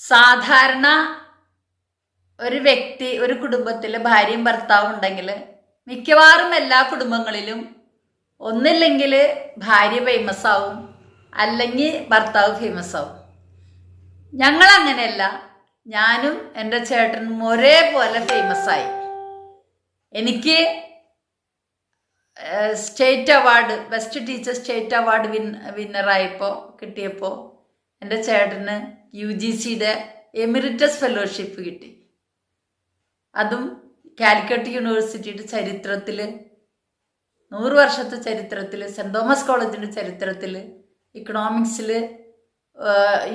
സാധാരണ ഒരു വ്യക്തി ഒരു കുടുംബത്തിൽ ഭാര്യയും ഭർത്താവും ഉണ്ടെങ്കിൽ മിക്കവാറും എല്ലാ കുടുംബങ്ങളിലും ഒന്നില്ലെങ്കിൽ ഭാര്യ ഫേമസ് ആവും അല്ലെങ്കിൽ ഭർത്താവ് ഫേമസ് ആവും. ഞങ്ങൾ അങ്ങനെയല്ല ഞാനും എന്റെ ചേട്ടനും ഒരേപോലെ ഫേമസ് ആയി. എനിക്ക് state award best teacher state award വിന്നറായപ്പോൾ കിട്ടിയപ്പോൾ എന്റെ ചേട്ടന് യു ജി സിയുടെ എമിറിറ്റസ് ഫെലോഷിപ്പ് കിട്ടി. അതും കാലിക്കറ്റ് യൂണിവേഴ്സിറ്റിയുടെ ചരിത്രത്തിൽ നൂറ് വർഷത്തെ ചരിത്രത്തിൽ സെന്റ് തോമസ് കോളേജിന്റെ ചരിത്രത്തിൽ ഇക്കണോമിക്സിൽ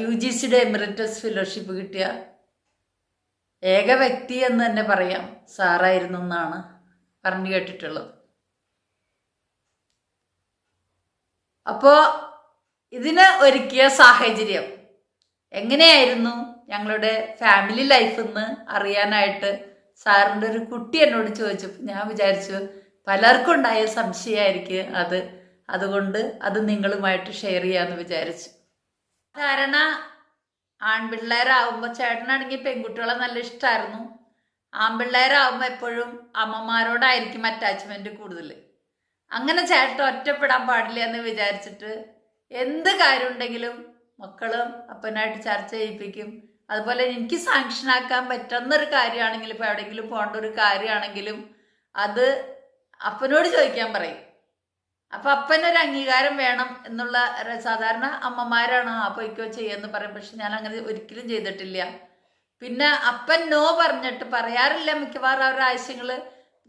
യു ജി സിയുടെ എമിറിറ്റസ് ഫെലോഷിപ്പ് കിട്ടിയ ഏക വ്യക്തി എന്ന് തന്നെ പറയാം. സാറായിരുന്നു എന്നാണ് പറഞ്ഞു കേട്ടിട്ടുള്ളത്. അപ്പോൾ ഇതിന് ഒരുക്കിയ സാഹചര്യം എങ്ങനെയായിരുന്നു ഞങ്ങളുടെ ഫാമിലി ലൈഫ് എന്ന് അറിയാനായിട്ട്? സാറിന്റെ ഒരു കുട്ടി എന്നോട് ചോദിച്ചപ്പോൾ ഞാൻ വിചാരിച്ചു പലർക്കും ഉണ്ടായ സംശയമായിരിക്കും അത്. അതുകൊണ്ട് അത് നിങ്ങളുമായിട്ട് ഷെയർ ചെയ്യാമെന്ന് വിചാരിച്ചു. സാധാരണ ആൺപിള്ളേരാകുമ്പോൾ ചേട്ടനാണെങ്കിൽ പെൺകുട്ടികളെ നല്ല ഇഷ്ടമായിരുന്നു ആൺപിള്ളേരാകുമ്പോൾ എപ്പോഴും അമ്മമാരോടായിരിക്കും അറ്റാച്ച്മെന്റ് കൂടുതൽ. അങ്ങനെ ചേട്ടൻ ഒറ്റപ്പെടാൻ പാടില്ല എന്ന് വിചാരിച്ചിട്ട് എന്ത് കാര്യം ഉണ്ടെങ്കിലും മക്കളും അപ്പനായിട്ട് ചർച്ച ചെയ്യിപ്പിക്കും. അതുപോലെ എനിക്ക് സാങ്ഷൻ ആക്കാൻ പറ്റുന്ന ഒരു കാര്യമാണെങ്കിലും ഇപ്പോൾ എവിടെയെങ്കിലും പോകേണ്ട ഒരു കാര്യമാണെങ്കിലും അത് അപ്പനോട് ചോദിക്കാൻ പറയും. അപ്പൊ അപ്പനൊരു അംഗീകാരം വേണം എന്നുള്ള സാധാരണ അമ്മമാരാണ് ആ പൊയ്ക്കോ ചെയ്യാന്ന് പറയും. പക്ഷെ ഞാൻ അങ്ങനെ ഒരിക്കലും ചെയ്തിട്ടില്ല. പിന്നെ അപ്പൻ നോ പറഞ്ഞിട്ട് പറയാറില്ല മിക്കവാറും അവരുടെ ആവശ്യങ്ങൾ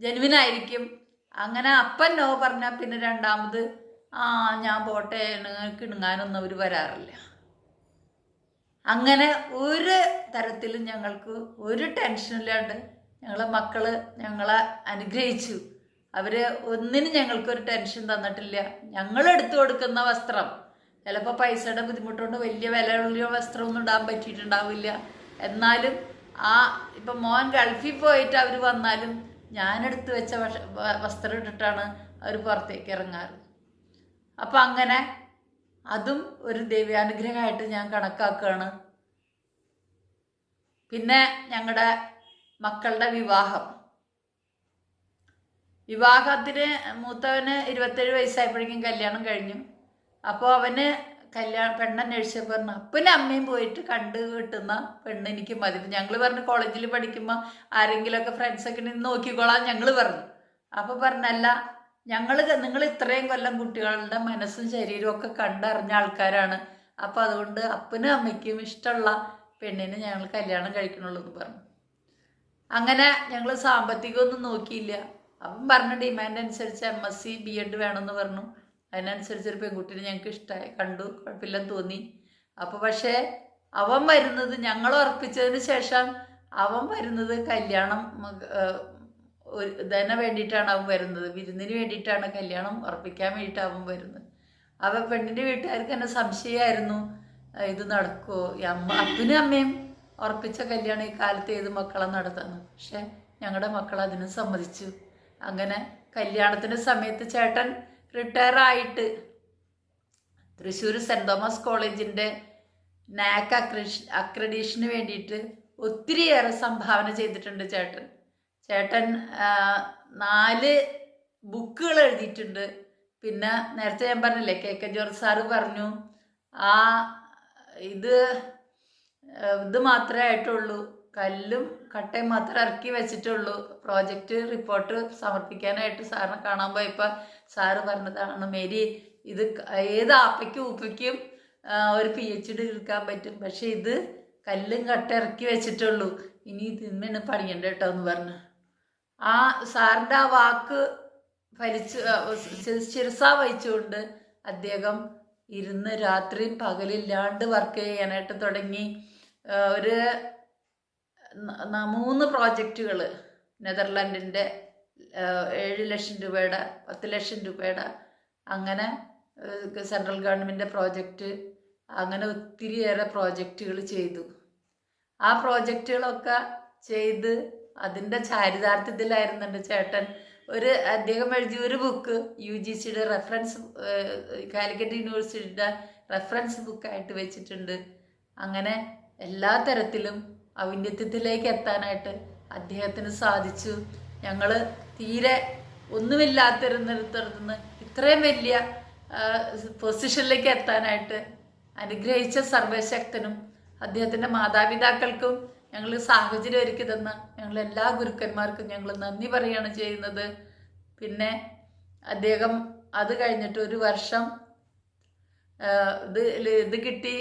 ജനുവിനായിരിക്കും. അങ്ങനെ അപ്പൻ നോ പറഞ്ഞാൽ പിന്നെ രണ്ടാമത് ആ ഞാൻ പോട്ടെ കിണുങ്ങാനൊന്നും അവർ വരാറില്ല. അങ്ങനെ ഒരു തരത്തിലും ഞങ്ങൾക്ക് ഒരു ടെൻഷനില്ലാണ്ട് ഞങ്ങളെ മക്കൾ ഞങ്ങളെ അനുഗ്രഹിച്ചു. അവർ ഒന്നിനും ഞങ്ങൾക്കൊരു ടെൻഷൻ തന്നിട്ടില്ല. ഞങ്ങൾ എടുത്തു കൊടുക്കുന്ന വസ്ത്രം ചിലപ്പോൾ പൈസയുടെ ബുദ്ധിമുട്ടുകൊണ്ട് വലിയ വിലയുള്ള വസ്ത്രമൊന്നും ഇടാൻ പറ്റിയിട്ടുണ്ടാവില്ല. എന്നാലും ആ ഇപ്പം മോൻ ഗൾഫിൽ പോയിട്ട് അവർ വന്നാലും ഞാനെടുത്ത് വെച്ച വസ്ത്രം ഇട്ടിട്ടാണ് അവർ പുറത്തേക്ക് ഇറങ്ങാറ്. അപ്പം അങ്ങനെ അതും ഒരു ദൈവാനുഗ്രഹമായിട്ട് ഞാൻ കണക്കാക്കുകയാണ്. പിന്നെ ഞങ്ങളുടെ മക്കളുടെ വിവാഹം. വിവാഹത്തിന് മൂത്തവന് ഇരുപത്തേഴ് വയസ്സായപ്പോഴേക്കും കല്യാണം കഴിഞ്ഞു. അപ്പോൾ അവന് കല്യാണം പെണ്ണന്വേഷിച്ചപ്പോൾ പറഞ്ഞു അപ്പനും അമ്മയും പോയിട്ട് കണ്ട് കിട്ടുന്ന പെണ്ണ് എനിക്ക് മതി. ഞങ്ങൾ പറഞ്ഞു കോളേജിൽ പഠിക്കുമ്പോൾ ആരെങ്കിലുമൊക്കെ ഫ്രണ്ട്സൊക്കെ നിന്ന് നോക്കിക്കോളാം ഞങ്ങൾ പറഞ്ഞു. അപ്പോൾ പറഞ്ഞല്ല ഞങ്ങൾ നിങ്ങൾ ഇത്രയും കൊല്ലം കുട്ടികളുടെ മനസ്സും ശരീരവും ഒക്കെ കണ്ടറിഞ്ഞ ആൾക്കാരാണ്. അപ്പം അതുകൊണ്ട് അപ്പനും അമ്മയ്ക്കും ഇഷ്ടമുള്ള പെണ്ണിനെ ഞങ്ങൾ കല്യാണം കഴിക്കണുള്ളൂ എന്ന് പറഞ്ഞു. അങ്ങനെ ഞങ്ങൾ സാമ്പത്തികമൊന്നും നോക്കിയില്ല. അവൻ പറഞ്ഞ ഡിമാൻഡ് അനുസരിച്ച് M S C B Ed വേണമെന്ന് പറഞ്ഞു. അതിനനുസരിച്ച് ഒരു പെൺകുട്ടിനെ ഞങ്ങൾക്ക് ഇഷ്ടമായി കണ്ടു കുഴപ്പമില്ലെന്ന് തോന്നി. അപ്പോൾ പക്ഷേ അവൻ വരുന്നത് ഞങ്ങൾ ഉറപ്പിച്ചതിന് ശേഷം അവൻ വരുന്നത് കല്യാണം ഒരു ഇതിനെ വേണ്ടിയിട്ടാണ് അവൻ വരുന്നത്. വിരുന്നിന് വേണ്ടിയിട്ടാണ് കല്യാണം ഉറപ്പിക്കാൻ വേണ്ടിയിട്ട് അവൻ വരുന്നത്. അവ പെണ്ണിന്റെ വീട്ടുകാർക്ക് എന്നെ സംശയമായിരുന്നു. ഇത് നടക്കുമോ അമ്മ അപ്പനും അമ്മയും ഉറപ്പിച്ച കല്യാണം ഈ കാലത്ത് ഏത് മക്കളെ നടത്തുന്നു പക്ഷെ ഞങ്ങളുടെ മക്കൾ അതിനും സമ്മതിച്ചു. അങ്ങനെ കല്യാണത്തിന്റെ സമയത്ത് ചേട്ടൻ റിട്ടയർ ആയിട്ട് തൃശ്ശൂർ സെന്റ് തോമസ് കോളേജിന്റെ നാക്ക് അക്രഡിഷ അക്രഡീഷന് വേണ്ടിയിട്ട് ഒത്തിരിയേറെ സംഭാവന ചെയ്തിട്ടുണ്ട് ചേട്ടൻ. ചേട്ടൻ നാല് ബുക്കുകൾ എഴുതിയിട്ടുണ്ട്. പിന്നെ നേരത്തെ ഞാൻ പറഞ്ഞില്ലേ കെ. കെ. ജോർജ് സാറ് പറഞ്ഞു ആ ഇത് ഇത് മാത്രമേ ആയിട്ടുള്ളൂ. കല്ലും കട്ടയും മാത്രം ഇറക്കി വെച്ചിട്ടുള്ളൂ. പ്രോജക്റ്റ് റിപ്പോർട്ട് സമർപ്പിക്കാനായിട്ട് സാറിനെ കാണാൻ പോയപ്പോൾ സാറ് പറഞ്ഞതാണ് മേരി ഇത് ഏത് ആപ്പയ്ക്കും ഉപ്പയ്ക്കും ഒരു പി എച്ച് ഡി എടുക്കാൻ പറ്റും. പക്ഷെ ഇത് കല്ലും കട്ട ഇറക്കി വെച്ചിട്ടുള്ളൂ. ഇനി ഇതിന്മേണ് പണിയണ്ട കേട്ടോ എന്ന് പറഞ്ഞു. ആ സാറിന്റെ ആ വാക്ക് ഫലിച്ച് ശിരസ വഹിച്ചുകൊണ്ട് അദ്ദേഹം ഇരുന്ന് രാത്രിയും പകലില്ലാണ്ട് വർക്ക് ചെയ്യാനായിട്ട് തുടങ്ങി. ഒരു മൂന്ന് പ്രോജക്റ്റുകൾ നെതർലാൻഡിന്റെ ഏഴ് ലക്ഷം രൂപയുടെ പത്ത് ലക്ഷം രൂപയുടെ അങ്ങനെ സെൻട്രൽ ഗവൺമെന്റിന്റെ പ്രോജക്റ്റ് അങ്ങനെ ഒത്തിരിയേറെ പ്രോജക്റ്റുകൾ ചെയ്തു. ആ പ്രോജക്റ്റുകളൊക്കെ ചെയ്ത് അതിന്റെ ചാരിതാർത്ഥ്യത്തിലായിരുന്നു എന്റെ ചേട്ടൻ. ഒരു അദ്ദേഹം എഴുതിയ ഒരു ബുക്ക് യു ജി സിയുടെ റെഫറൻസ് കാലിക്കറ്റ് യൂണിവേഴ്സിറ്റിയുടെ റെഫറൻസ് ബുക്കായിട്ട് വെച്ചിട്ടുണ്ട്. അങ്ങനെ എല്ലാ തരത്തിലും ഔന്നത്യത്തിലേക്ക് എത്താനായിട്ട് അദ്ദേഹത്തിന് സാധിച്ചു. ഞങ്ങൾ തീരെ ഒന്നുമില്ലാത്തിരുന്നിടത്തുനിന്ന് ഇത്രയും വലിയ പൊസിഷനിലേക്ക് എത്താനായിട്ട് അനുഗ്രഹിച്ച സർവശക്തനും അദ്ദേഹത്തിന്റെ മാതാപിതാക്കൾക്കും ഞങ്ങൾ സാഹചര്യം ഒരുക്കി തന്ന ഞങ്ങൾ എല്ലാ ഗുരുക്കന്മാർക്കും ഞങ്ങൾ നന്ദി പറയുകയാണ് ചെയ്യുന്നത്. പിന്നെ അദ്ദേഹം അത് കഴിഞ്ഞിട്ട് ഒരു വർഷം ഇത് ഇത് കിട്ടി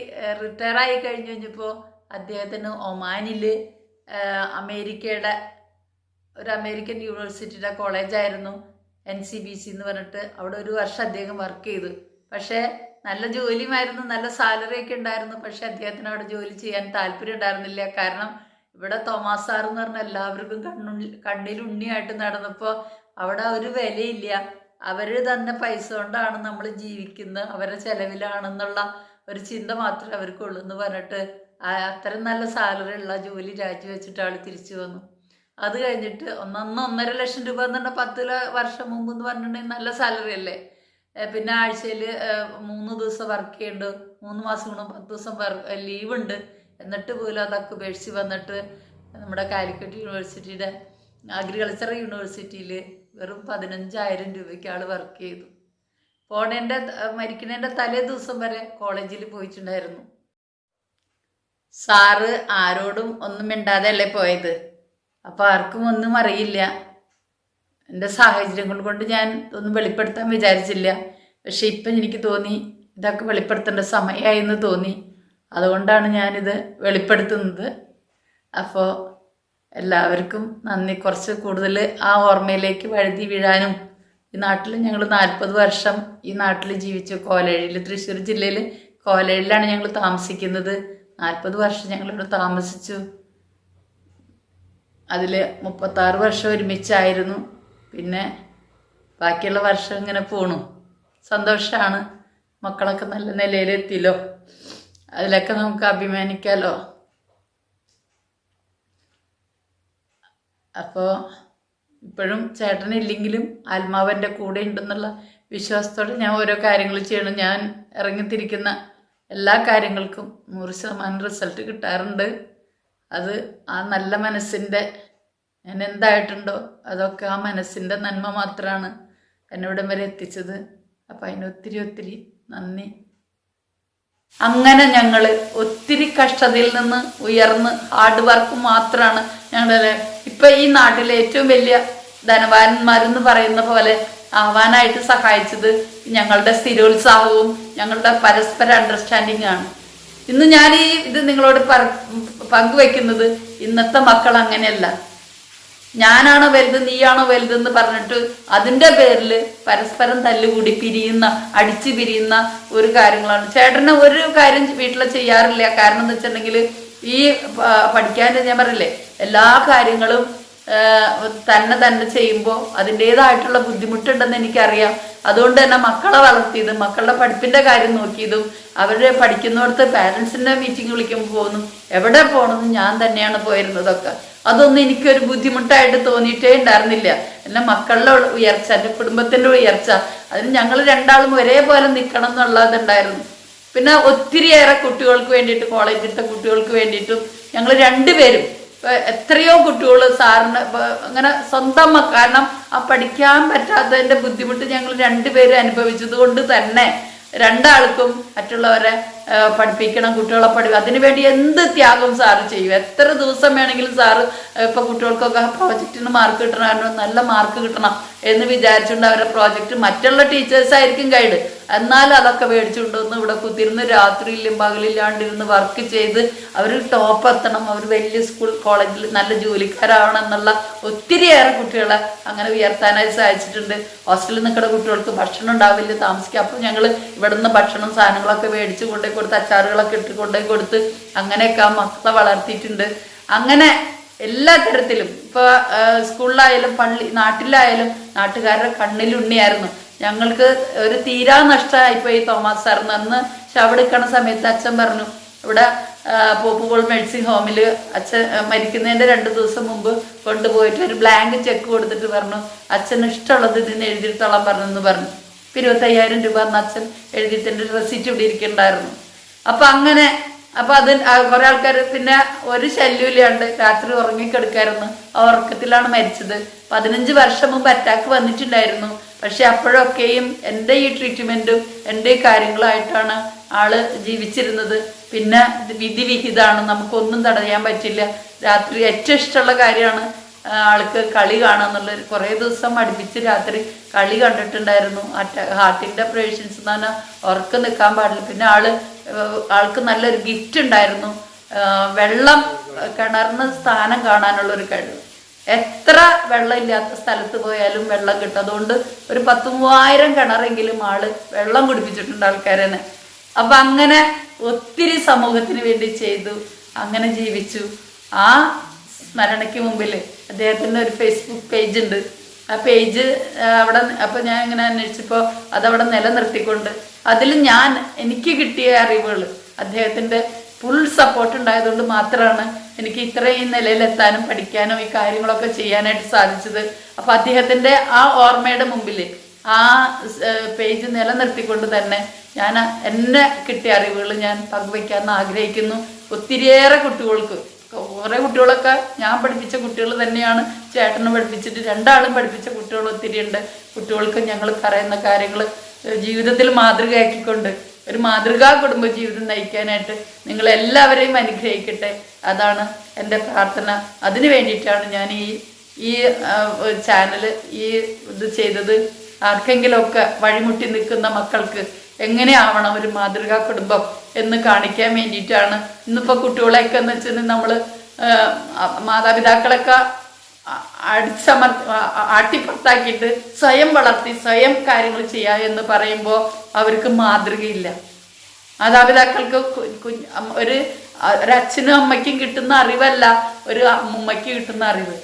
റിട്ടയർ ആയി കഴിഞ്ഞ് കഴിഞ്ഞപ്പോൾ അദ്ദേഹത്തിന് ഒമാനിൽ അമേരിക്കയുടെ ഒരു അമേരിക്കൻ യൂണിവേഴ്സിറ്റിയുടെ കോളേജായിരുന്നു എൻ സി ബി സി എന്ന് പറഞ്ഞിട്ട് അവിടെ ഒരു വർഷം അദ്ദേഹം വർക്ക് ചെയ്തു. പക്ഷേ നല്ല ജോലിയുമായിരുന്നു നല്ല സാലറി ഒക്കെ ഉണ്ടായിരുന്നു പക്ഷേ അദ്ദേഹത്തിന് അവിടെ ജോലി ചെയ്യാൻ താല്പര്യം ഉണ്ടായിരുന്നില്ല. കാരണം ഇവിടെ തോമസ് സാർ എന്ന് പറഞ്ഞ എല്ലാവർക്കും കണ്ണിൽ ഉണ്ണിയായിട്ട് നടന്നപ്പോൾ അവിടെ ഒരു വിലയില്ല. അവർ തന്നെ പൈസ കൊണ്ടാണ് നമ്മൾ ജീവിക്കുന്നത്. അവരുടെ ചെലവിലാണെന്നുള്ള ഒരു ചിന്ത മാത്രമേ അവർക്കുള്ളൂ എന്ന് പറഞ്ഞിട്ട് അത്രയും നല്ല സാലറി ഉള്ള ജോലി രാജിവെച്ചിട്ട് ആൾ തിരിച്ചു വന്നു. അത് കഴിഞ്ഞിട്ട് ഒന്നൊന്ന് ഒന്നര ലക്ഷം രൂപ എന്ന് പറഞ്ഞാൽ പത്ത് വർഷം മുമ്പ് എന്ന് പറഞ്ഞിട്ടുണ്ടെങ്കിൽ നല്ല സാലറി അല്ലേ? പിന്നെ ആഴ്ചയിൽ മൂന്ന് ദിവസം വർക്ക് ചെയ്യുന്നുണ്ട് മൂന്ന് മാസം കൂടും പത്ത് ദിവസം ലീവ് ഉണ്ട്. എന്നിട്ട് പോലും അതൊക്കെ ഉപേക്ഷിച്ച് വന്നിട്ട് നമ്മുടെ കാലിക്കറ്റ് യൂണിവേഴ്സിറ്റിയുടെ അഗ്രികൾച്ചർ യൂണിവേഴ്സിറ്റിയിൽ വെറും പതിനഞ്ചായിരം രൂപയ്ക്ക് ആൾ വർക്ക് ചെയ്തു. പോണേന്റെ മരിക്കണേന്റെ തലേ ദിവസം വരെ കോളേജിൽ പോയിട്ടുണ്ടായിരുന്നു. സാറ് ആരോടും ഒന്നും മിണ്ടാതെ അല്ലേ പോയത്? അപ്പോൾ ആർക്കും ഒന്നും അറിയില്ല. എന്റെ സാഹചര്യങ്ങൾ കൊണ്ട് ഞാൻ ഒന്നും വെളിപ്പെടുത്താൻ വിചാരിച്ചില്ല. പക്ഷെ ഇപ്പം എനിക്ക് തോന്നി ഇതൊക്കെ വെളിപ്പെടുത്തേണ്ട സമയമായി എന്ന് തോന്നി. അതുകൊണ്ടാണ് ഞാനിത് വെളിപ്പെടുത്തുന്നത്. അപ്പോൾ എല്ലാവർക്കും നന്ദി. കുറച്ച് കൂടുതൽ ആ ഓർമ്മയിലേക്ക് വഴുതി വീഴാനും ഈ നാട്ടിൽ ഞങ്ങൾ നാൽപ്പത് വർഷം ഈ നാട്ടിൽ ജീവിച്ചു. കോലഴിയിൽ തൃശ്ശൂർ ജില്ലയിൽ കോലഴിയിലാണ് ഞങ്ങൾ താമസിക്കുന്നത്. നാൽപ്പത് വർഷം ഞങ്ങളിവിടെ താമസിച്ചു. അതിൽ മുപ്പത്താറ് വർഷം ഒരുമിച്ചായിരുന്നു. പിന്നെ ബാക്കിയുള്ള വർഷം ഇങ്ങനെ പോണു. സന്തോഷമാണ് മക്കളൊക്കെ നല്ല നിലയിലെത്തിയല്ലോ. അതിലൊക്കെ നമുക്ക് അഭിമാനിക്കാമല്ലോ അപ്പോൾ ഇപ്പോഴും ചേട്ടനില്ലെങ്കിലും ആത്മാവന്റെ കൂടെ ഉണ്ടെന്നുള്ള വിശ്വാസത്തോടെ ഞാൻ ഓരോ കാര്യങ്ങൾ ചെയ്യണം. ഞാൻ ഇറങ്ങിത്തിരിക്കുന്ന എല്ലാ കാര്യങ്ങൾക്കും നൂറ് ശതമാനം റിസൾട്ട് കിട്ടാറുണ്ട്. അത് ആ നല്ല മനസ്സിന്റെ ഞാൻ എന്തായിട്ടുണ്ടോ അതൊക്കെ ആ മനസ്സിന്റെ നന്മ മാത്രമാണ് എന്നിവിടം വരെ എത്തിച്ചത്. അപ്പോൾ അതിന് ഒത്തിരി ഒത്തിരി നന്ദി. അങ്ങനെ ഞങ്ങൾ ഒത്തിരി കഷ്ടതയിൽ നിന്ന് ഉയർന്ന് ഹാർഡ് വർക്ക് മാത്രമാണ് ഞങ്ങളുടെ ഇപ്പൊ ഈ നാട്ടിലെ ഏറ്റവും വലിയ ധനവാന്മാരെന്ന് പറയുന്ന പോലെ ആവാനായിട്ട് സഹായിച്ചത് ഞങ്ങളുടെ സ്ഥിരോത്സാഹവും ഞങ്ങളുടെ പരസ്പര അണ്ടർസ്റ്റാൻഡിങ് ആണ്. ഇന്ന് ഞാൻ ഈ ഇത് നിങ്ങളോട് പങ്കുവെക്കുന്നത് ഇന്നത്തെ മക്കൾ അങ്ങനെയല്ല. ഞാനാണോ വലുത് നീയാണോ വലുത് എന്ന് പറഞ്ഞിട്ട് അതിന്റെ പേരിൽ പരസ്പരം തല്ലുകൂടി പിരിയുന്ന അടിച്ചു പിരിയുന്ന ഒരു കാര്യങ്ങളാണ്. ചേട്ടന് ഒരു കാര്യം വീട്ടിൽ ചെയ്യാറില്ല. കാരണം എന്ന് വെച്ചിട്ടുണ്ടെങ്കിൽ ഈ പഠിക്കാൻ ഞാൻ പറയില്ലേ എല്ലാ കാര്യങ്ങളും തന്നെ തന്നെ ചെയ്യുമ്പോൾ അതിന്റെതായിട്ടുള്ള ബുദ്ധിമുട്ടുണ്ടെന്ന് എനിക്കറിയാം. അതുകൊണ്ട് തന്നെ മക്കളെ വളർത്തിയതും മക്കളുടെ പഠിപ്പിന്റെ കാര്യം നോക്കിയതും അവർ പഠിക്കുന്നിടത്ത് പാരൻസിന്റെ മീറ്റിംഗ് വിളിക്കുമ്പോൾ പോകുന്നു എവിടെ പോകണമെന്ന് ഞാൻ തന്നെയാണ് പോയിരുന്നതൊക്കെ. അതൊന്നും എനിക്കൊരു ബുദ്ധിമുട്ടായിട്ട് തോന്നിയിട്ടേ ഉണ്ടായിരുന്നില്ല. എന്റെ മക്കളുടെ ഉയർച്ച എന്റെ കുടുംബത്തിന്റെ ഉയർച്ച അതിന് ഞങ്ങൾ രണ്ടാളും ഒരേപോലെ നിൽക്കണം എന്നുള്ളതുണ്ടായിരുന്നു പിന്നെ ഒത്തിരിയേറെ കുട്ടികൾക്ക് വേണ്ടിയിട്ട് കോളേജിലത്തെ കുട്ടികൾക്ക് വേണ്ടിയിട്ടും ഞങ്ങൾ രണ്ടുപേരും എത്രയോ കുട്ടികൾ സാറിന് അങ്ങനെ സ്വന്തം കാരണം ആ പഠിക്കാൻ പറ്റാത്തതിന്റെ ബുദ്ധിമുട്ട് ഞങ്ങൾ രണ്ടുപേരും അനുഭവിച്ചത് കൊണ്ട് തന്നെ രണ്ടാൾക്കും മറ്റുള്ളവരെ പഠിപ്പിക്കണം കുട്ടികളെ പഠി അതിനുവേണ്ടി എന്ത് ത്യാഗം സാറ് ചെയ്യും? എത്ര ദിവസം വേണമെങ്കിലും സാറ് ഇപ്പൊ കുട്ടികൾക്കൊക്കെ പ്രോജക്റ്റിന് മാർക്ക് കിട്ടണം നല്ല മാർക്ക് കിട്ടണം എന്ന് വിചാരിച്ചുകൊണ്ട് അവരുടെ പ്രോജക്റ്റ് മറ്റുള്ള ടീച്ചേഴ്സ് ആയിരിക്കും ഗൈഡ് എന്നാലും അതൊക്കെ മേടിച്ചുകൊണ്ടുവന്ന് ഇവിടെ കുത്തിരുന്ന് രാത്രിയിലും പകലില്ലാണ്ടിരുന്ന് വർക്ക് ചെയ്ത് അവർ ടോപ്പ് എത്തണം. അവർ വലിയ സ്കൂൾ കോളേജിൽ നല്ല ജോലിക്കാരാവണം എന്നുള്ള ഒത്തിരിയേറെ കുട്ടികളെ അങ്ങനെ ഉയർത്താനായി സഹായിച്ചിട്ടുണ്ട്. ഹോസ്റ്റലിൽ നിൽക്കുന്ന കുട്ടികൾക്ക് ഭക്ഷണം ഉണ്ടാവില്ല താമസിക്കുക അപ്പോൾ ഞങ്ങൾ ഇവിടെ നിന്ന് ഭക്ഷണം സാധനങ്ങളൊക്കെ മേടിച്ച് കൊണ്ടുപോയി കൊടുത്ത് അച്ചാറുകളൊക്കെ ഇട്ട് കൊണ്ടുപോയി കൊടുത്ത് അങ്ങനെയൊക്കെ ആ മക്കളെ വളർത്തിയിട്ടുണ്ട്. അങ്ങനെ എല്ലാ തരത്തിലും. ഇപ്പൊ സ്കൂളിലായാലും പള്ളി നാട്ടിലായാലും നാട്ടുകാരുടെ കണ്ണിലുണ്ണിയായിരുന്നു ഞങ്ങൾക്ക് ഒരു തീരാ നഷ്ടമായിപ്പോയി തോമസ് സാറിന് അന്ന് ശവെടുക്കണ സമയത്ത് അച്ഛൻ പറഞ്ഞു ഇവിടെ പോപ്പുപോൾ മെഡിസിൻ ഹോമിൽ അച്ഛൻ മരിക്കുന്നതിന്റെ രണ്ട് ദിവസം മുമ്പ് കൊണ്ടുപോയിട്ട് ഒരു ബ്ലാങ്ക് ചെക്ക് കൊടുത്തിട്ട് പറഞ്ഞു അച്ഛന് ഇഷ്ടമുള്ളത് ഇതിന് എഴുതിയിട്ടോളം പറഞ്ഞെന്ന് പറഞ്ഞു. ഇരുപത്തയ്യായിരം രൂപ അന്ന് അച്ഛൻ എഴുതിയിട്ടുണ്ട് റെസിറ്റ് ഇവിടെ ഇരിക്കുന്നുണ്ടായിരുന്നു അപ്പം അങ്ങനെ അപ്പൊ അത് കുറേ ആൾക്കാർ പിന്നെ ഒരു ശല്യമില്ലാണ്ട് രാത്രി ഉറങ്ങിക്കെടുക്കായിരുന്നു. ആ ഉറക്കത്തിലാണ് മരിച്ചത്. പതിനഞ്ച് വർഷം മുമ്പ് അറ്റാക്ക് വന്നിട്ടുണ്ടായിരുന്നു. പക്ഷെ അപ്പോഴൊക്കെയും എന്റെ ഈ ട്രീറ്റ്മെന്റും എന്റെ കാര്യങ്ങളായിട്ടാണ് ആൾ ജീവിച്ചിരുന്നത്. പിന്നെ വിധിവിഹിതമാണ് നമുക്കൊന്നും തടയാൻ പറ്റില്ല. രാത്രി ഏറ്റവും ഇഷ്ടമുള്ള കാര്യമാണ് ആൾക്ക് കളി കാണുക എന്നുള്ളത് കുറേ ദിവസം അടുപ്പിച്ച് രാത്രി കളി കണ്ടിട്ടുണ്ടായിരുന്നു. ഹാർട്ടിന്റെ പ്രൊവിഷൻസ് എന്ന് പറഞ്ഞാൽ ഉറക്കം നിൽക്കാൻ പാടില്ല. പിന്നെ ആൾ ആൾക്ക് നല്ലൊരു ഗിഫ്റ്റ് ഉണ്ടായിരുന്നു. വെള്ളം കിണറിന് സ്ഥാനം കാണാനുള്ള ഒരു കഴിവ്. എത്ര വെള്ളമില്ലാത്ത സ്ഥലത്ത് പോയാലും വെള്ളം കിട്ടും. അതുകൊണ്ട് ഒരു പത്ത് മൂവായിരം കിണറെങ്കിലും ആൾ വെള്ളം കുടിപ്പിച്ചിട്ടുണ്ട് ആൾക്കാരനെ അപ്പൊ അങ്ങനെ ഒത്തിരി സമൂഹത്തിന് വേണ്ടി ചെയ്തു. അങ്ങനെ ജീവിച്ചു. ആ സ്മരണയ്ക്ക് മുമ്പിൽ അദ്ദേഹത്തിന്റെ ഒരു ഫേസ്ബുക്ക് പേജ് ഉണ്ട്. ആ പേജ് അവിടെ അപ്പൊ ഞാൻ ഇങ്ങനെ അന്വേഷിച്ചപ്പോൾ അതവിടെ നിലനിർത്തിക്കൊണ്ട് അതിൽ ഞാൻ എനിക്ക് കിട്ടിയ അറിവുകൾ അദ്ദേഹത്തിന്റെ ഫുൾ സപ്പോർട്ട് ഉണ്ടായതുകൊണ്ട് മാത്രമാണ് എനിക്ക് ഇത്രയും നിലയിലെത്താനും പഠിക്കാനും ഈ കാര്യങ്ങളൊക്കെ ചെയ്യാനായിട്ട് സാധിച്ചത്. അപ്പൊ അദ്ദേഹത്തിന്റെ ആ ഓർമ്മയുടെ മുമ്പിൽ ആ പേജ് നിലനിർത്തിക്കൊണ്ട് തന്നെ ഞാൻ എന്നെ കിട്ടിയ അറിവുകൾ ഞാൻ പങ്കുവയ്ക്കാൻ ആഗ്രഹിക്കുന്നു. ഒത്തിരിയേറെ കുട്ടികൾക്ക് കുറെ കുട്ടികളൊക്കെ ഞാൻ പഠിപ്പിച്ച കുട്ടികൾ തന്നെയാണ്. ചേട്ടനും പഠിപ്പിച്ചിട്ട് രണ്ടാളും പഠിപ്പിച്ച കുട്ടികൾ ഒത്തിരി ഉണ്ട് കുട്ടികൾക്ക് ഞങ്ങൾ പറയുന്ന കാര്യങ്ങൾ ജീവിതത്തിൽ മാതൃകയാക്കിക്കൊണ്ട് ഒരു മാതൃകാ കുടുംബ ജീവിതം നയിക്കാനായിട്ട് നിങ്ങൾ എല്ലാവരെയും അനുഗ്രഹിക്കട്ടെ. അതാണ് എന്റെ പ്രാർത്ഥന. അതിനു വേണ്ടിയിട്ടാണ് ഞാൻ ഈ ഈ ചാനൽ ഈ ഇത് ചെയ്തത്. ആർക്കെങ്കിലുമൊക്കെ വഴിമുട്ടി നിൽക്കുന്ന മക്കൾക്ക് എങ്ങനെയാവണം ഒരു മാതൃകാ കുടുംബം എന്ന് കാണിക്കാൻ വേണ്ടിയിട്ടാണ്. ഇന്നിപ്പോൾ കുട്ടികളെയൊക്കെ എന്ന് വെച്ചാൽ നമ്മൾ മാതാപിതാക്കളൊക്കെ അടിച്ചമർ അട്ടിപ്പുറത്താക്കിയിട്ട് സ്വയം വളർത്തി സ്വയം കാര്യങ്ങൾ ചെയ്യുക എന്ന് പറയുമ്പോൾ അവർക്ക് മാതൃകയില്ല. മാതാപിതാക്കൾക്ക് ഒരു അച്ഛനും അമ്മയ്ക്കും കിട്ടുന്ന അറിവല്ല ഒരു അമ്മയ്ക്ക് കിട്ടുന്ന അറിവ്.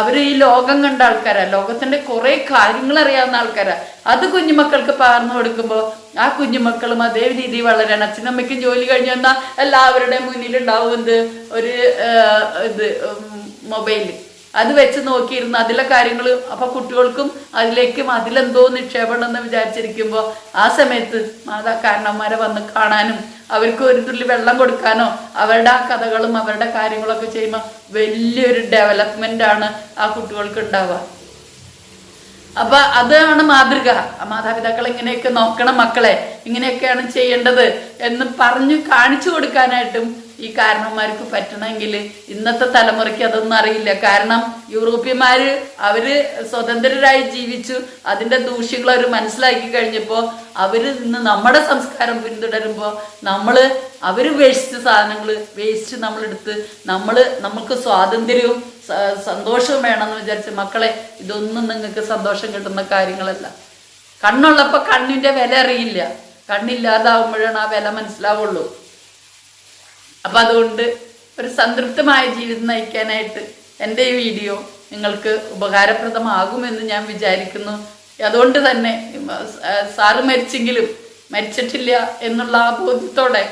അവർ ഈ ലോകം കണ്ട ആൾക്കാരാ. ലോകത്തിന്റെ കുറേ കാര്യങ്ങൾ അറിയാവുന്ന ആൾക്കാരാ. അത് കുഞ്ഞുമക്കൾക്ക് പകർന്നു കൊടുക്കുമ്പോൾ ആ കുഞ്ഞുമക്കളും അതേ രീതിയിൽ വളരാൻ അച്ഛനും അമ്മയ്ക്കും ജോലി കഴിഞ്ഞു വന്നാൽ എല്ലാവരുടെയും മുന്നിലുണ്ടാവും എന്ത് ഒരു ഇത് മൊബൈൽ. അത് വെച്ച് നോക്കിയിരുന്ന അതിലെ കാര്യങ്ങൾ അപ്പൊ കുട്ടികൾക്കും അതിലേക്കും അതിലെന്തോ നിക്ഷേപണം എന്ന് വിചാരിച്ചിരിക്കുമ്പോൾ ആ സമയത്ത് മാതാ കാരണന്മാരെ വന്ന് കാണാനും അവർക്ക് ഒരു തുള്ളി വെള്ളം കൊടുക്കാനോ അവരുടെ ആ കഥകളും അവരുടെ കാര്യങ്ങളൊക്കെ ചെയ്യുമ്പോൾ വലിയൊരു ഡെവലപ്മെന്റ് ആണ് ആ കുട്ടികൾക്ക് ഉണ്ടാവുക. അപ്പൊ അതാണ് മാതൃക. മാതാപിതാക്കൾ ഇങ്ങനെയൊക്കെ നോക്കണം മക്കളെ ഇങ്ങനെയൊക്കെയാണ് ചെയ്യേണ്ടത് എന്ന് പറഞ്ഞു കാണിച്ചു കൊടുക്കാനായിട്ടും ഈ കാരണന്മാർക്ക് പറ്റണമെങ്കിൽ ഇന്നത്തെ തലമുറയ്ക്ക് അതൊന്നും അറിയില്ല. കാരണം യൂറോപ്യന്മാര് അവർ സ്വതന്ത്രരായി ജീവിച്ചു. അതിന്റെ ദൂഷ്യങ്ങൾ അവർ മനസ്സിലാക്കി കഴിഞ്ഞപ്പോൾ അവർ ഇന്ന് നമ്മുടെ സംസ്കാരം പിന്തുടരുമ്പോൾ നമ്മൾ അവർ വേസ്റ്റ് സാധനങ്ങൾ വേസ്റ്റ് നമ്മളെടുത്ത് നമ്മൾ നമുക്ക് സ്വാതന്ത്ര്യവും സന്തോഷവും വേണമെന്ന് വിചാരിച്ച് മക്കളെ ഇതൊന്നും നിങ്ങൾക്ക് സന്തോഷം കിട്ടുന്ന കാര്യങ്ങളല്ല. കണ്ണുള്ളപ്പോൾ കണ്ണിന്റെ വില അറിയില്ല. കണ്ണില്ലാതാവുമ്പോഴാണ് ആ വില മനസ്സിലാവുള്ളൂ. അപ്പൊ അതുകൊണ്ട് ഒരു സംതൃപ്തമായ ജീവിതം നയിക്കാനായിട്ട് എന്റെ ഈ വീഡിയോ നിങ്ങൾക്ക് ഉപകാരപ്രദമാകുമെന്ന് ഞാൻ വിചാരിക്കുന്നു. അതുകൊണ്ട് തന്നെ സാറ് മരിച്ചെങ്കിലും മരിച്ചിട്ടില്ല എന്നുള്ള ആ ബോധ്യത്തോടെ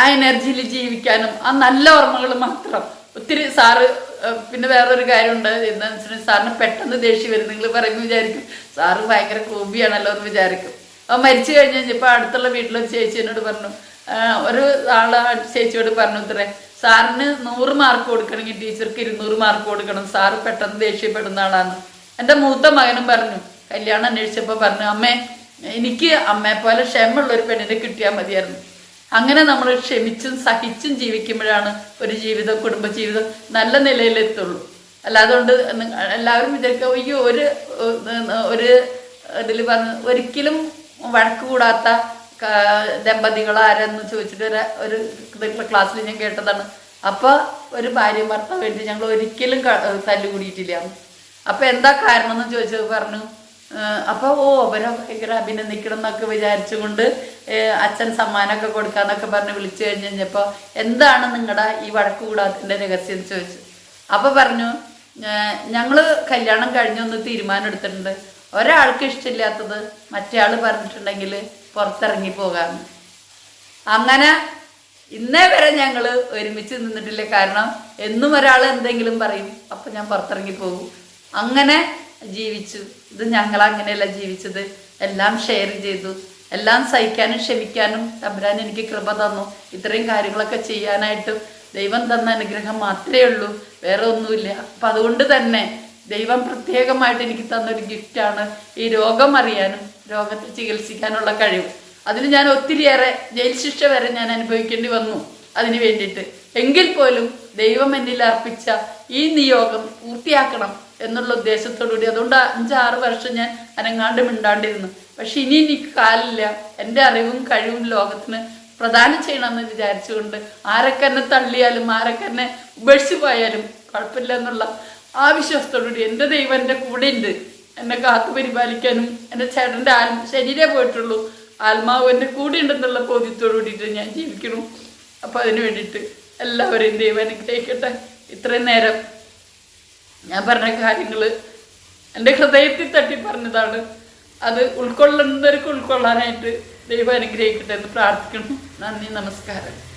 ആ എനർജിയിൽ ജീവിക്കാനും ആ നല്ല ഓർമ്മകൾ മാത്രം. ഒത്തിരി സാറ് പിന്നെ വേറൊരു കാര്യമുണ്ട്. എന്താണെന്ന് വെച്ചിട്ടുണ്ടെങ്കിൽ സാറിന് പെട്ടെന്ന് ദേഷ്യം വരും. നിങ്ങൾ പറയുമ്പോൾ വിചാരിക്കും സാറ് ഭയങ്കര കോപിയാണല്ലോ എന്ന് വിചാരിക്കും. അവൻ മരിച്ചു കഴിഞ്ഞ് കഴിഞ്ഞപ്പോൾ അടുത്തുള്ള വീട്ടിലൊരു ചേച്ചി എന്നോട് പറഞ്ഞു ഒരു ആൾ ആ ചേച്ചിയോട് പറഞ്ഞു ഇത്രേ സാറിന് നൂറ് മാർക്ക് കൊടുക്കണമെങ്കിൽ ടീച്ചർക്ക് ഇരുന്നൂറ് മാർക്ക് കൊടുക്കണം. സാറ് പെട്ടെന്ന് ദേഷ്യപ്പെടുന്ന ആളാണ്. എന്റെ മൂത്ത മകനും പറഞ്ഞു കല്യാണം അന്വേഷിച്ചപ്പോൾ പറഞ്ഞു അമ്മേ എനിക്ക് അമ്മയെ പോലെ ക്ഷമയുള്ള ഒരു പെണ്ണിനെ കിട്ടിയാൽ മതിയായിരുന്നു. അങ്ങനെ നമ്മൾ ക്ഷമിച്ചും സഹിച്ചും ജീവിക്കുമ്പോഴാണ് ഒരു ജീവിതം കുടുംബജീവിതം നല്ല നിലയിലെത്തുള്ളൂ. അല്ലാതെ കൊണ്ട് എല്ലാവരും വിചാരിക്കുക അയ്യോ ഒരു ഒരു ഇതിൽ പറഞ്ഞ് ഒരിക്കലും വഴക്ക് കൂടാത്ത ദമ്പതികൾ ആരെന്ന് ചോദിച്ചിട്ട് ഒരു ഒരു ക്ലാസ്സിൽ ഞാൻ കേട്ടതാണ്. അപ്പൊ ഒരു ഭാര്യ ഭർത്താവ് വേണ്ടി ഞങ്ങൾ ഒരിക്കലും തല്ലു തല്ലുകൂടിയിട്ടില്ല അപ്പൊ എന്താ കാരണം എന്ന് ചോദിച്ചത് പറഞ്ഞു. അപ്പോൾ അപ്പൊ ഓ അവരെ ഭയങ്കര അഭിനന്ദിക്കണം എന്നൊക്കെ വിചാരിച്ചുകൊണ്ട് അച്ഛൻ സമ്മാനമൊക്കെ കൊടുക്കാന്നൊക്കെ പറഞ്ഞ് വിളിച്ചു കഴിഞ്ഞ് കഴിഞ്ഞപ്പോ എന്താണ് നിങ്ങളുടെ ഈ വഴക്ക് കൂടാത്തിന്റെ രഹസ്യം? എന്ന് ചോദിച്ചു. അപ്പൊ പറഞ്ഞു ഞങ്ങൾ കല്യാണം കഴിഞ്ഞൊന്ന് തീരുമാനം എടുത്തിട്ടുണ്ട്. ഒരാൾക്ക് ഇഷ്ടമില്ലാത്തത് മറ്റേ ആൾ പറഞ്ഞിട്ടുണ്ടെങ്കിൽ പുറത്തിറങ്ങി പോകാമെന്ന് അങ്ങനെ ഇന്നേ വരെ ഞങ്ങൾ ഒരുമിച്ച് നിന്നിട്ടില്ല. കാരണം എന്നും ഒരാൾ എന്തെങ്കിലും പറയും അപ്പം ഞാൻ പുറത്തിറങ്ങി പോകും. അങ്ങനെ ജീവിച്ചു. ഇത് ഞങ്ങൾ അങ്ങനെയല്ല ജീവിച്ചത്. എല്ലാം ഷെയർ ചെയ്തു. എല്ലാം സഹിക്കാനും ക്ഷമിക്കാനും തമ്പുരാൻ എനിക്ക് കൃപ തന്നു. ഇത്രയും കാര്യങ്ങളൊക്കെ ചെയ്യാനായിട്ടും ദൈവം തന്ന അനുഗ്രഹം മാത്രമേ ഉള്ളൂ. വേറെ ഒന്നുമില്ല. അപ്പം അതുകൊണ്ട് തന്നെ ദൈവം പ്രത്യേകമായിട്ട് എനിക്ക് തന്നൊരു ഗിഫ്റ്റാണ് ഈ രോഗം അറിയാനും രോഗത്തെ ചികിത്സിക്കാനുള്ള കഴിവ്. അതിന് ഞാൻ ഒത്തിരിയേറെ ജയിൽ ശിക്ഷ വരെ ഞാൻ അനുഭവിക്കേണ്ടി വന്നു അതിന് വേണ്ടിയിട്ട്. എങ്കിൽ പോലും ദൈവം എന്നിൽ അർപ്പിച്ച ഈ നിയോഗം പൂർത്തിയാക്കണം എന്നുള്ള ഉദ്ദേശത്തോടുകൂടി അതുകൊണ്ട് അഞ്ചാറ് വർഷം ഞാൻ അനങ്ങാണ്ട് മിണ്ടാണ്ടിരുന്നു. പക്ഷെ ഇനി എനിക്ക് കാലില്ല എന്റെ അറിവും കഴിവും ലോകത്തിന് പ്രദാനം ചെയ്യണമെന്ന് വിചാരിച്ചുകൊണ്ട് ആരൊക്കെ എന്നെ തള്ളിയാലും ആരൊക്കെ എന്നെ ഉപേക്ഷിച്ച് പോയാലും കുഴപ്പമില്ല എന്നുള്ള ആ വിശ്വാസത്തോടുകൂടി എന്റെ ദൈവം എന്റെ കൂടെ ഉണ്ട് എന്നെ കാത്തു പരിപാലിക്കാനും എന്റെ ചേട്ടന്റെ ആൽ ശരീരേ പോയിട്ടുള്ളൂ. ആത്മാവ് എന്റെ കൂടെ ഉണ്ടെന്നുള്ള ബോധ്യത്തോട് കൂടിയിട്ട് ഞാൻ ജീവിക്കണം. അപ്പോൾ അതിന് വേണ്ടിയിട്ട് എല്ലാവരെയും ദൈവം അനുഗ്രഹിക്കട്ടെ. ഇത്രയും നേരം ഞാൻ പറഞ്ഞ കാര്യങ്ങൾ എന്റെ ഹൃദയത്തിൽ തട്ടി പറഞ്ഞതാണ്. അത് ഉൾക്കൊള്ളുന്നവർക്ക് ഉൾക്കൊള്ളാനായിട്ട് ദൈവം അനുഗ്രഹിക്കട്ടെ എന്ന് പ്രാർത്ഥിക്കുന്നു. നന്ദി നമസ്കാരം.